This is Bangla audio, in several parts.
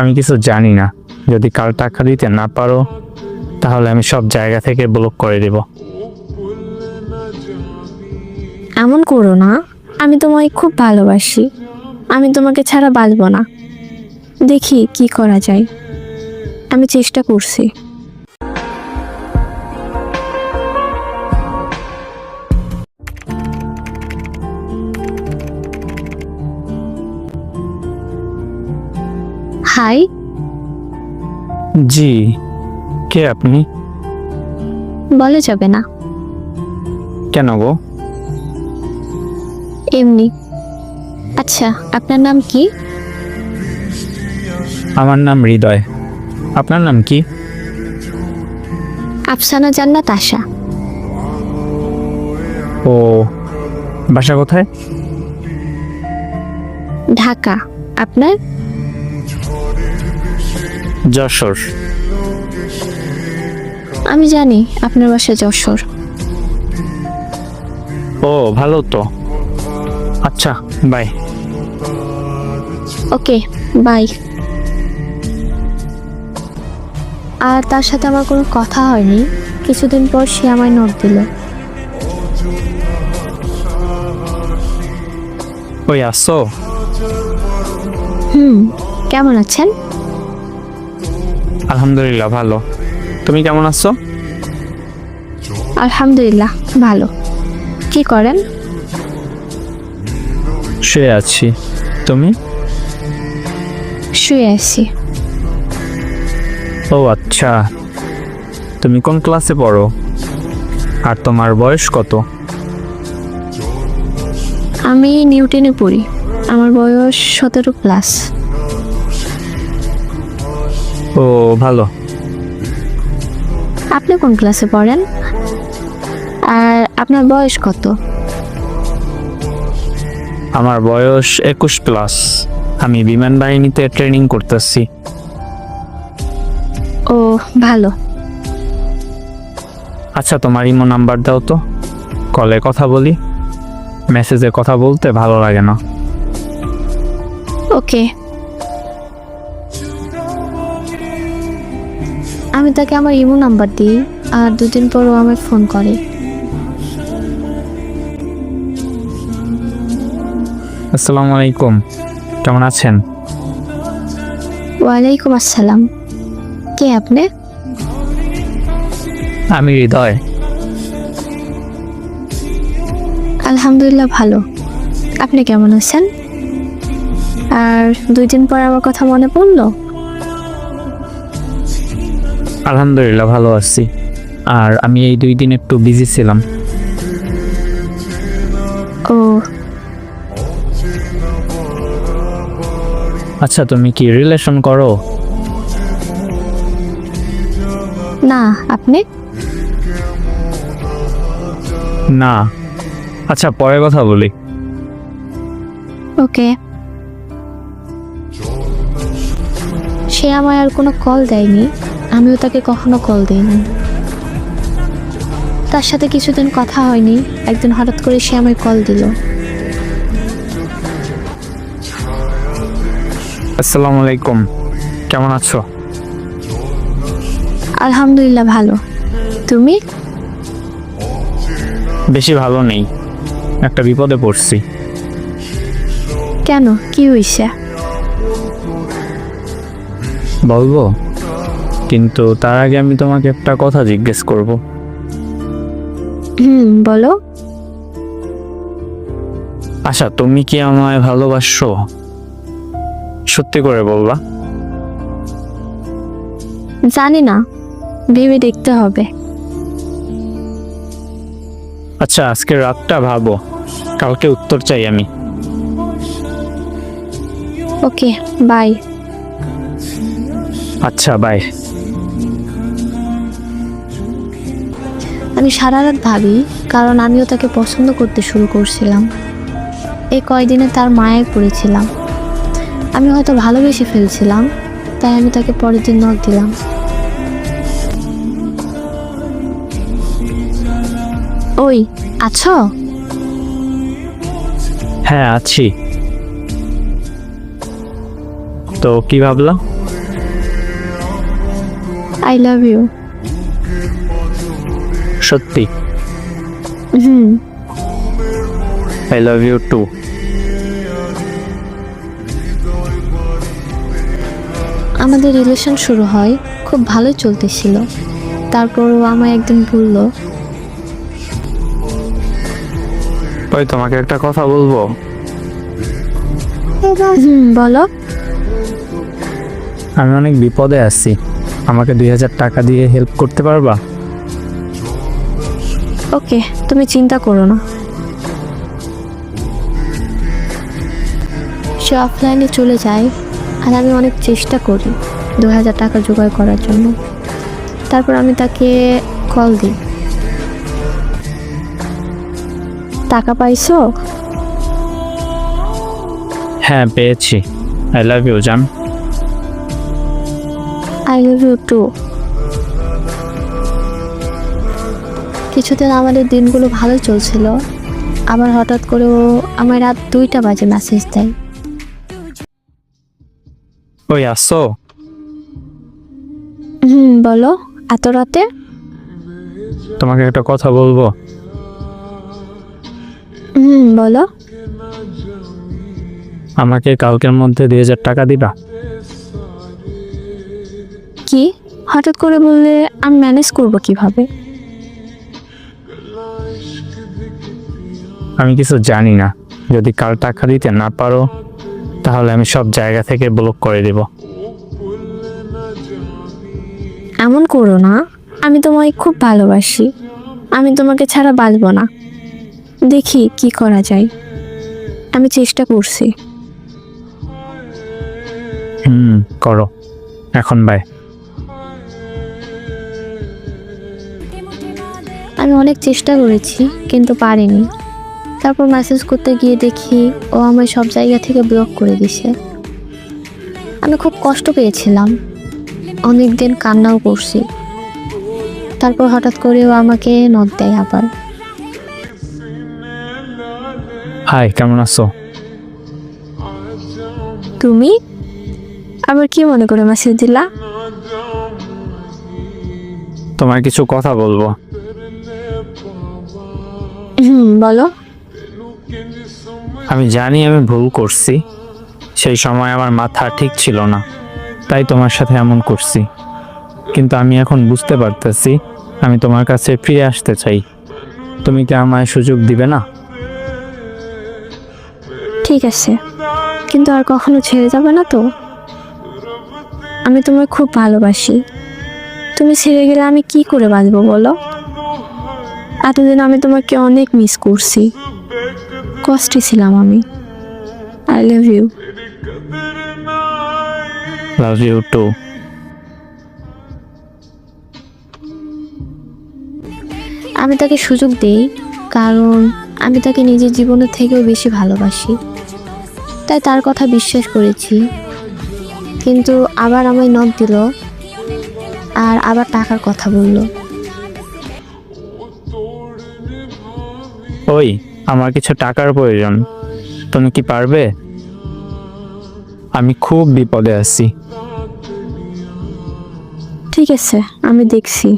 আমি কিছু জানি না। যদি কাল টাকা দিতে না পারো, তাহলে আমি সব জায়গা থেকে ব্লক করে দেব। এমন করো না। আমি তোমায় খুব ভালোবাসি। আমি তোমাকে ছাড়া বাঁচব না। দেখি কি করা যায়। আমি চেষ্টা করছি। হাই। জি কে আপনি? বলা যাবে না। কেন গো? এমনি। আচ্ছা আপনার নাম কি? আমার নাম হৃদয়। আপনার নাম কি? আফসানা জান্নাত আশা। ও বাসা কোথায়? ঢাকা। আপনার? যশোর। আমি জানি আপনার বাসা যশোর। ও ভালো তো। আচ্ছা বাই। Okay bye. আর তার সাথে আমার কোনো কথা হয়নি। কিছুদিন পর সে আমায় নোট দিল। ওই আসো। হুম কেমন আছেন? আলহামদুলিল্লাহ ভালো। তুমি কেমন আছো? আলহামদুলিল্লাহ ভালো। কি করেন? শুয়ে আছি। তুমি? শুয়ে আছি। ও আচ্ছা। তুমি কোন ক্লাসে পড়ো? আর তোমার বয়স কত? আমি নিউটনে পড়ি। আমার বয়স সতেরো প্লাস। ও ভালো। আপনি কোন ক্লাসে পড়েন? আর আপনার বয়স কত? আমার বয়স একুশ প্লাস আমি বিমান বাহিনীতে ট্রেনিং করতেছি। ও ভালো। আচ্ছা তোমার ইমো নাম্বার দাও তো। কলে কথা বলি। মেসেজে কথা বলতে ভালো লাগে না। ওকে। আমি তাকে আমার ইমো নাম্বার দিই আর দুদিন পর ও আমায় ফোন করে। আসসালামু আলাইকুম। কেমন আছেন? ওয়ালাইকুম আসসালাম। কে আপনি? আমি হৃদয়। আলহামদুলিল্লাহ ভালো। আপনি কেমন আছেন? আর দুই দিন পর আমার কথা মনে পড়ল? আলহামদুলিল্লাহ ভালো আছি। আর আমি এই দুই দিন একটু বিজি ছিলাম। ও। আচ্ছা তুমি কি রিলেশন করো? না আপনি? না। আচ্ছা পরে কথা বলি। ওকে। সে আমায় আর কোনো কল দেয়নি। আমিও তাকে কখনো কল দিইনি। তার সাথে কিছুদিন কথা হয়নি একদিন হঠাৎ করে সে আমায় কল দিল। আসসালামু আলাইকুম। কেমন আছো? আলহামদুলিল্লাহ ভালো। তুমি? বেশি ভালো নেই। একটা বিপদে পড়ছি। কেন? কি হইছে? বলব? কিন্তু তার আগে আমি তোমাকে একটা কথা জিজ্ঞেস করব। হুম বলো। আচ্ছা তুমি কি আমায় ভালোবাসো? সত্যি করে বলবা। জানি না ভেবে দেখতে হবে। আচ্ছা আজকে রাতটা ভাবো। কালকে উত্তর চাই আমি। Okay bye. আচ্ছা বাই। আমি সারা রাত ভাবি কারণ আমিও তাকে পছন্দ করতে শুরু করছিলাম। এই কয়দিনে তার মায়ায় পড়েছিলাম। আমি হয়তো ভালোবেসে ফেলছিলাম তাই আমি তাকে পরের দিন নখ দিলাম। ওই আছো? হ্যাঁ আছি। তো কি ভাবলা? আই লাভ ইউ সত্যি। Hmm I love you too আমাদের রিলেশন শুরু হয় খুব ভালোই চলতেছিল। তারপর ও আমায় একদিন বলল ওই তোমাকে একটা কথা বলব? হুম বলো। আমি অনেক বিপদে আছি। আমাকে দুই হাজার টাকা দিয়ে হেল্প করতে পারবা? ওকে তুমি চিন্তা করো না। সে অফলাইনে চলে যায় আর আমি অনেক চেষ্টা করি দু হাজার টাকা জোগাড় করার জন্য। তারপর আমি তাকে কল দিই। টাকা পাইছো? হ্যাঁ পেয়েছি। আই লাভ ইউ জান। আই লাভ ইউ টু কিছুদিন আমাদের দিনগুলো ভালো চলছিল। আবার হঠাৎ করে ও আমার রাত দুইটা বাজে মেসেজ দেয়। ওই আসো। হুম বলো এত রাতে? তোমাকে একটা কথা বলব? হুম বলো। আমাকে কালকের মধ্যে দুই হাজার টাকা দিবা? কি? হঠাৎ করে বললে আমি ম্যানেজ করব কীভাবে? আমি কিছু জানি না। যদি কাল টাকা দিতে না পারো তাহলে আমি সব জায়গা থেকে ব্লক করে দেব। এমন করো না। আমি তোমায় খুব ভালোবাসি। আমি তোমাকে ছাড়া বাঁচবো না। দেখি কি করা যায়। আমি চেষ্টা করছি। হুম করো। এখন বাই আমি অনেক চেষ্টা করেছি কিন্তু পারিনি। তারপর মেসেজ করতে গিয়ে দেখি ও আমায় সব জায়গা থেকে ব্লক করে দিছে। আমি খুব কষ্ট পেয়েছিলাম। অনেক দিন কান্নাও করছি। তারপর হঠাৎ করে ও আমাকে নখ দেয় আবার। হাই কেমন আছো? তুমি? আবার কি মনে করে মেসেজ দিলা? তোমার কিছু কথা বলব। হুম বলো। আমি জানি আমি ভুল করছি। সেই সময় আমার মাথা ঠিক ছিল না। তাই তোমার সাথে এমন করছি। কিন্তু আমি এখন বুঝতে পারতেছি, আমি তোমার কাছে ফিরে আসতে চাই। তুমি কি আমায় সুযোগ দিবে না? ঠিক আছে। কিন্তু আর কখনো ছেড়ে যাবে না তো? আমি তোমায় খুব ভালোবাসি। তুমি ছেড়ে গেলে আমি কি করে বাঁচবো বলো? এতদিন আমি তোমাকে অনেক মিস করছি। কষ্টে ছিলাম আমি। I love you love you too আমি তাকে সুযোগ দেই কারণ আমি তাকে নিজের জীবনের থেকেও বেশি ভালোবাসি। তাই তার কথা বিশ্বাস করেছি। কিন্তু আবার আমায় নখ দিল আর আবার টাকার কথা বলল। ওই। আমার কিছু টাকার প্রয়োজন। তুমি কি পারবে? আমি খুব বিপদে আছি। ঠিক আছে, আমি দেখছি।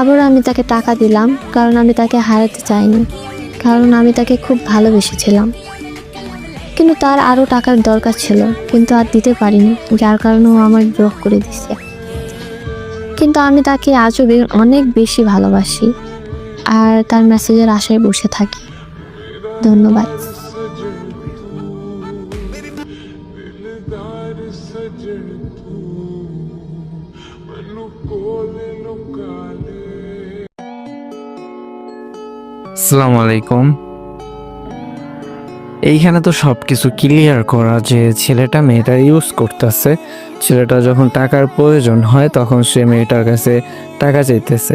আবার আমি তাকে টাকা দিলাম, কারণ আমি তাকে হারাতে চাইনি, কারণ আমি তাকে খুব ভালোবেসেছিলাম। কিন্তু তার আরও টাকার দরকার ছিল, কিন্তু আর দিতে পারিনি, যার কারণে ও আমার ব্লক করে দিছে কিন্তু আমি তাকে আজও অনেক বেশি ভালোবাসি আর তার মেসেজের আশায় বসে থাকি। ধন্যবাদ। আসসালামু আলাইকুম। এইখানে তো সব কিছু ক্লিয়ার করা যে ছেলেটা মেয়েটা ইউজ করতেছে। ছেলেটা যখন টাকার প্রয়োজন হয়, তখন সে মেয়েটার কাছে টাকা চাইতেছে।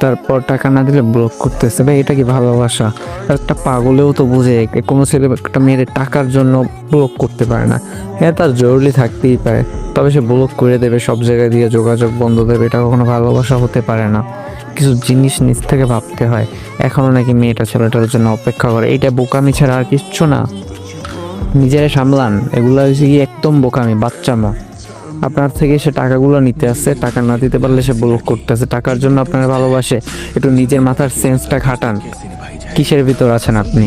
তারপর টাকা না দিলে ব্লক করতেছে। ভাই, এটা কি ভালোবাসা? একটা পাগলেও তো বুঝে, কোনো ছেলে একটা মেয়ের টাকার জন্য ব্লক করতে পারে না। হ্যাঁ তার জরুরি থাকতেই পারে। তবে সে ব্লক করে দেবে, সব জায়গায় দিয়ে যোগাযোগ বন্ধ দেবে। এটা কখনো ভালোবাসা হতে পারে না। কিছু জিনিস নিজ থেকে ভাবতে হয়। এখনও নাকি মেয়েটা ছেলেটার জন্য অপেক্ষা করে। এইটা বোকামি ছাড়া আর কিচ্ছু না। নিজেরা সামলান। এগুলো হচ্ছে কি একদম বোকামি বাচ্চামো আপনার থেকে সে টাকাগুলো নিতে আসছে, টাকা না দিতে পারলে সে ব্লক করতেছে। টাকার জন্য আপনার ভালোবাসে, একটু নিজের মাথার সেন্সটা খাটান। কিসের ভিতর আছেন আপনি?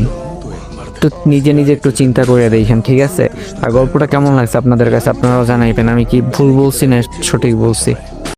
একটু নিজে নিজে একটু চিন্তা করে দিয়েছেন ঠিক আছে? আর গল্পটা কেমন লাগছে আপনাদের কাছে? আপনারাও জানাইবেন, আমি কি ভুল বলছি না সঠিক বলছি?